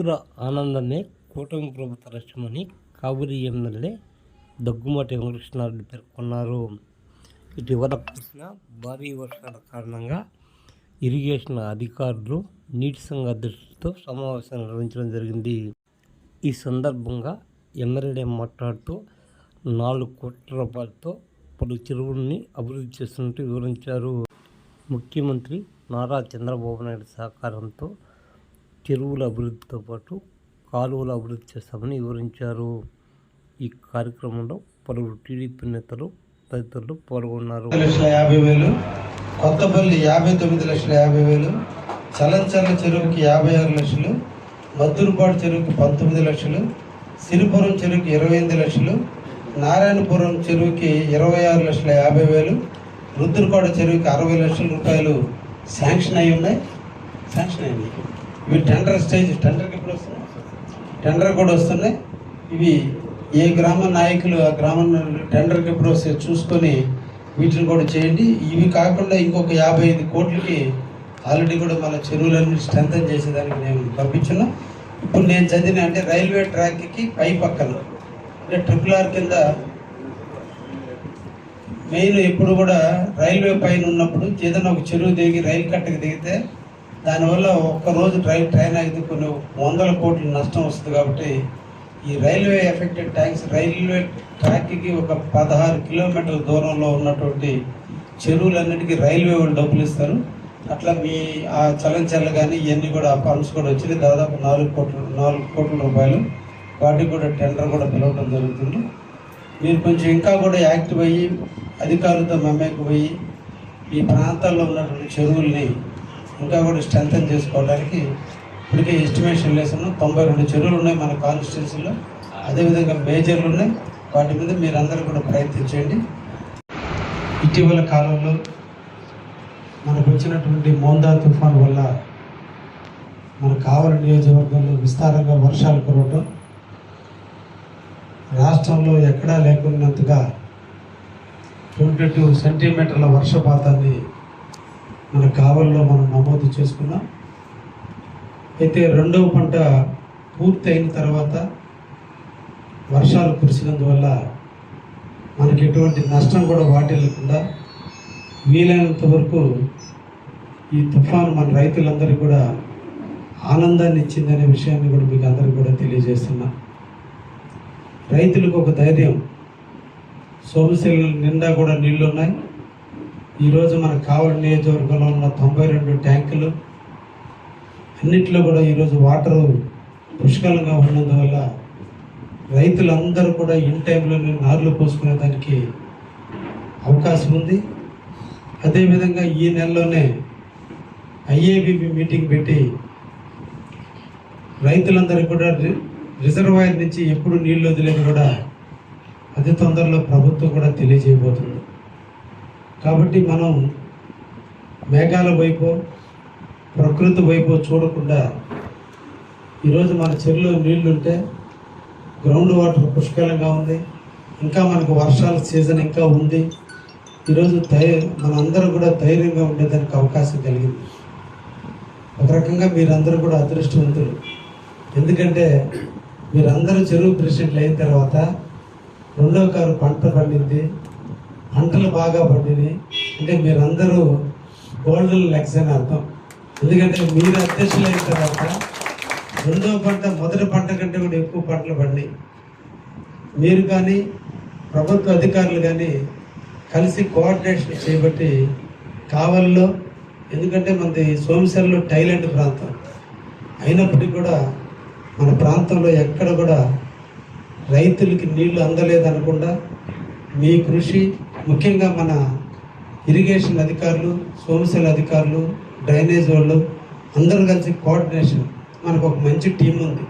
రైతుల ఆనందమే కూటమి ప్రభుత్వ లక్ష్యమని కాబూరి ఎమ్మెల్యే దగ్గుమాటి వెంకటకృష్ణారెడ్డి పేర్కొన్నారు. ఇటీవల కురిసిన భారీ వర్షాల కారణంగా ఇరిగేషన్ అధికారులు నీటి సంఘ అధ్యక్షులతో సమావేశం నిర్వహించడం జరిగింది. ఈ సందర్భంగా ఎమ్మెల్యే మాట్లాడుతూ నాలుగు కోట్ల రూపాయలతో పలు చెరువుల్ని అభివృద్ధి చేస్తున్నట్టు వివరించారు. ముఖ్యమంత్రి నారా చంద్రబాబు నాయుడు సహకారంతో చెరువుల అభివృద్ధితో పాటు కాలువల అభివృద్ధి చేస్తామని వివరించారు. ఈ కార్యక్రమంలో పలువురు టీడీపీ నేతలు తదితరులు పాల్గొన్నారు. లక్షల యాభై వేలు కొత్తపల్లి యాభై తొమ్మిది లక్షల యాభై వేలు చలంచర్ల చెరువుకి యాభై ఆరు లక్షలు మద్దూరుపాడు చెరువుకి పంతొమ్మిది లక్షలు సిరిపురం చెరువుకి ఇరవై ఎనిమిది లక్షలు నారాయణపురం చెరువుకి ఇరవై ఆరు లక్షల యాభై వేలు రుద్రపాడు చెరువుకి అరవై లక్షల రూపాయలు శాంక్షన్ అయి ఉన్నాయి. శాంక్షన్ అయింది ఇవి టెండర్ స్టేజ్ టెండర్కి ఎప్పుడు వస్తున్నాయి టెండర్ కూడా వస్తున్నాయి ఇవి ఏ గ్రామ నాయకులు ఆ గ్రామం టెండర్కి ఎప్పుడు వస్తే చూసుకొని వీటిని కూడా చేయండి. ఇవి కాకుండా ఇంకొక యాభై ఐదు కోట్లకి ఆల్రెడీ కూడా మన చెరువులన్నీ స్ట్రెంథన్ చేసేదానికి నేను పంపించున్నా. ఇప్పుడు నేను చదివిన అంటే రైల్వే ట్రాక్కి పై పక్కన అంటే ట్రిపుల్ ఆర్ కింద మెయిన్ ఎప్పుడు కూడా రైల్వే పైన ఉన్నప్పుడు ఏదైనా ఒక చెరువు దిగి రైలు కట్టకు దిగితే దానివల్ల ఒక్క రోజు ట్రైన్ ట్రైన్ ఆగితే కొన్ని వందల కోట్ల నష్టం వస్తుంది కాబట్టి ఈ రైల్వే ఎఫెక్టెడ్ ట్యాంక్స్ రైల్వే ట్రాక్కి ఒక పదహారు కిలోమీటర్ల దూరంలో ఉన్నటువంటి చెరువులన్నిటికీ రైల్వే వాళ్ళు డబ్బులు ఇస్తారు. అట్లా మీ ఆ చలం కానీ ఇవన్నీ కూడా ఫండ్స్ కూడా వచ్చినాయి దాదాపు నాలుగు కోట్ల నాలుగు కోట్ల రూపాయలు. వాటికి కూడా టెండర్ కూడా పిలవడం జరుగుతుంది. మీరు కొంచెం ఇంకా కూడా యాక్టివ్ అయ్యి అధికారులతో మమేకం పోయి ఈ ప్రాంతాల్లో ఉన్నటువంటి చెరువుల్ని ఇంకా కూడా స్ట్రెంగ్తన్ చేసుకోవడానికి ఇప్పటికే ఎస్టిమేషన్ వేస్తున్నాం తొంభై రెండు చెరువులు ఉన్నాయి మన కాన్స్టిట్యున్సీలో అదేవిధంగా మేజర్లు ఉన్నాయి. వాటి మీద మీరందరూ కూడా ప్రయత్నించండి ఇటీవల కాలంలో మనకు వచ్చినటువంటి మోందా తుఫాన్ వల్ల మన కావలి నియోజకవర్గంలో విస్తారంగా వర్షాలు కురవటం రాష్ట్రంలో ఎక్కడా లేకున్నంతగా ట్వంటీ టూ సెంటీమీటర్ల వర్షపాతాన్ని మన కావల్లో మనం నమోదు చేసుకున్నాం. అయితే రెండవ పంట పూర్తి అయిన తర్వాత వర్షాలు కురిసినందువల్ల మనకి ఎటువంటి నష్టం కూడా వాటిల్లకుండా వీలైనంత వరకు ఈ తుఫాను మన రైతులందరికీ కూడా ఆనందాన్ని ఇచ్చిందనే విషయాన్ని కూడా మీకు అందరికీ కూడా తెలియజేస్తున్నా. రైతులకు ఒక ధైర్యం. సోమశిల నిండా కూడా నీళ్ళు ఉన్నాయి ఈరోజు మన కావలి నియోజకవర్గంలో ఉన్న తొంభై రెండు ట్యాంకులు అన్నిట్లో కూడా ఈరోజు వాటరు పుష్కలంగా ఉన్నందువల్ల రైతులందరూ కూడా ఇన్ టైంలోనే నార్లు పోసుకునే దానికి అవకాశం ఉంది. అదేవిధంగా ఈ నెలలోనే ఐఏబిబి మీటింగ్ పెట్టి రైతులందరూ కూడా రి- రిజర్వాయర్ నుంచి ఎప్పుడు నీళ్ళు వదిలేదు కూడా అతి తొందరలో ప్రభుత్వం కూడా తెలియజేయబోతుంది. కాబట్టి మనం మేఘాల వైపు ప్రకృతి వైపు చూడకుండా ఈరోజు మన చెరువులో నీళ్ళు ఉంటే గ్రౌండ్ వాటర్ పుష్కలంగా ఉంది. ఇంకా మనకు వర్షాల సీజన్ ఇంకా ఉంది. ఈరోజు ధై మనందరం కూడా ధైర్యంగా ఉండేదానికి అవకాశం కలిగింది. ఒక రకంగా మీరందరూ కూడా అదృష్టవంతులు. ఎందుకంటే మీరందరూ చెరువు ప్రెసిడెంట్లు అయిన తర్వాత రెండవ కారు పంట పండింది. పంటలు బాగా పండినాయి అంటే మీరందరూ గోల్డెన్ లెగ్స్ అని అర్థం. ఎందుకంటే మీరు అధ్యక్షులు అయిన తర్వాత రెండవ పంట మొదటి పంట కంటే కూడా ఎక్కువ పంటలు పండి. మీరు కానీ ప్రభుత్వ అధికారులు కానీ కలిసి కోఆర్డినేషన్ చేయబట్టి కావల్లో ఎందుకంటే మనది సోమశర్లో టైలెంట్ ప్రాంతం. అయినప్పటికీ కూడా మన ప్రాంతంలో ఎక్కడ కూడా రైతులకి నీళ్ళు అందలేదనకుండా మీ కృషి ముఖ్యంగా మన ఇరిగేషన్ అధికారులు సోమశల అధికారులు డ్రైనేజ్ వాళ్ళు అందరూ కలిసి కోఆర్డినేషన్ మనకు ఒక మంచి టీం ఉంది.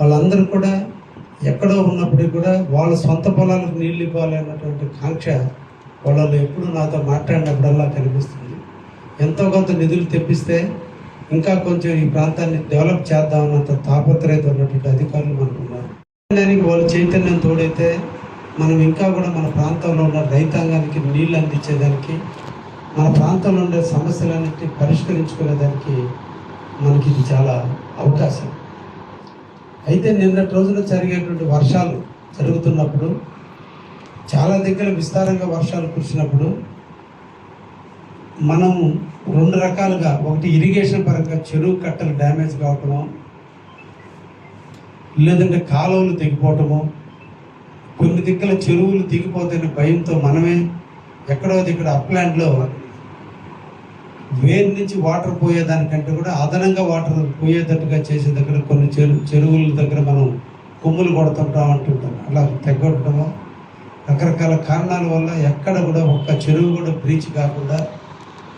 వాళ్ళందరూ కూడా ఎక్కడో ఉన్నప్పటికీ కూడా వాళ్ళ సొంత పొలాలకు నీళ్ళు ఇవ్వాలి అన్నటువంటి కాంక్ష వాళ్ళు ఎప్పుడు నాతో మాట్లాడినప్పుడల్లా కనిపిస్తుంది. ఎంతో కొంత నిధులు తెప్పిస్తే ఇంకా కొంచెం ఈ ప్రాంతాన్ని డెవలప్ చేద్దామన్నంత తాపత్రయత ఉన్నటువంటి అధికారులు మనకున్నారు. దానికి వాళ్ళ చైతన్యం తోడైతే మనం ఇంకా కూడా మన ప్రాంతంలో ఉన్న రైతాంగానికి నీళ్ళు అందించేదానికి మన ప్రాంతంలో ఉండే సమస్యలన్నింటినీ పరిష్కరించుకునేదానికి మనకి ఇది చాలా అవకాశం. అయితే నిన్నటి రోజున జరిగేటువంటి వర్షాలు జరుగుతున్నప్పుడు చాలా దగ్గర విస్తారంగా వర్షాలు కురిసినప్పుడు మనము రెండు రకాలుగా ఒకటి ఇరిగేషన్ పరంగా చెరువు కట్టలు డ్యామేజ్ కావటము లేదంటే కాలువలు తెగిపోవటము కొన్ని దిక్కుల చెరువులు దిగిపోతున్న భయంతో మనమే ఎక్కడో దగ్గర అప్లాండ్లో వేరు నుంచి వాటర్ పోయేదానికంటే కూడా అదనంగా వాటర్ పోయేటట్టుగా చేసే దగ్గర కొన్ని చెరు చెరువుల దగ్గర మనం కొమ్ములు కొడుతుంటాం అంటుంటాం అలా తెగొట్టడము. రకరకాల కారణాల వల్ల ఎక్కడ కూడా ఒక్క చెరువు కూడా బ్రీచ్ కాకుండా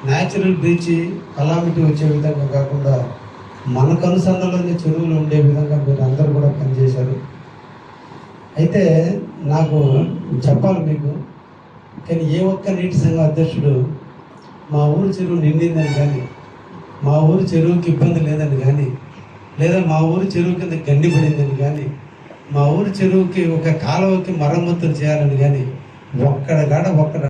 న్యాచురల్ బ్రీచ్ కలామిటీ వచ్చే విధంగా కాకుండా మనకు అనుసంధానంలోనే చెరువులు ఉండే విధంగా మీరు అందరూ కూడా పనిచేశారు. అయితే నాకు చెప్పాలి మీకు కానీ ఏ ఒక్క నీటి సంఘం అధ్యక్షుడు మా ఊరు చెరువు నిండిందని కానీ మా ఊరు చెరువుకి ఇబ్బంది లేదని కానీ లేదా మా ఊరు చెరువు కింద గండి పడిందని కానీ మా ఊరు చెరువుకి ఒక కాలువకి మరమ్మతులు చేయాలని కానీ ఒక్కడ కాడ ఒక్కడ